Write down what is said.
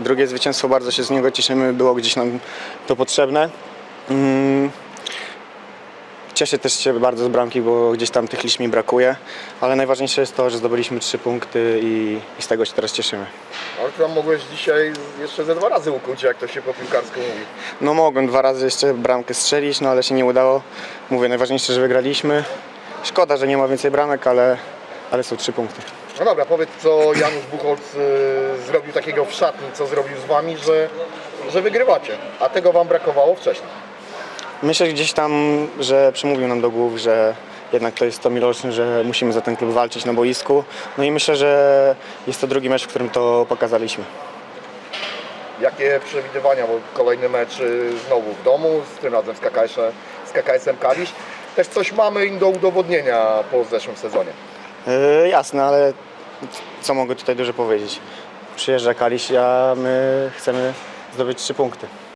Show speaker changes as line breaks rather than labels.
drugie zwycięstwo, bardzo się z niego cieszymy, było gdzieś nam to potrzebne. Mm, Cieszę też się bardzo z bramki, bo gdzieś tam tych liczb mi brakuje, ale najważniejsze jest to, że zdobyliśmy trzy punkty i, i z tego się teraz cieszymy.
Ale tam mogłeś dzisiaj jeszcze ze dwa razy ukuć, jak to się po piłkarsku mówi.
No mogłem dwa razy jeszcze bramkę strzelić, no ale się nie udało. Mówię, najważniejsze, że wygraliśmy. Szkoda, że nie ma więcej bramek, ale, ale są trzy punkty.
No dobra, powiedz co Janusz Buchholz y, zrobił takiego w szatni, co zrobił z wami, że, że wygrywacie, a tego wam brakowało wcześniej.
Myślę gdzieś tam, że przemówił nam do głów, że jednak to jest to miloczny, że musimy za ten klub walczyć na boisku. No i myślę, że jest to drugi mecz, w którym to pokazaliśmy.
Jakie przewidywania, bo kolejny mecz y, znowu w domu, z tym razem z KKS-em, z KKS-em Kalisz. Też coś mamy im do udowodnienia po zeszłym sezonie.
Yy, jasne, ale co mogę tutaj dużo powiedzieć? Przyjeżdża Kaliś, a my chcemy zdobyć trzy punkty.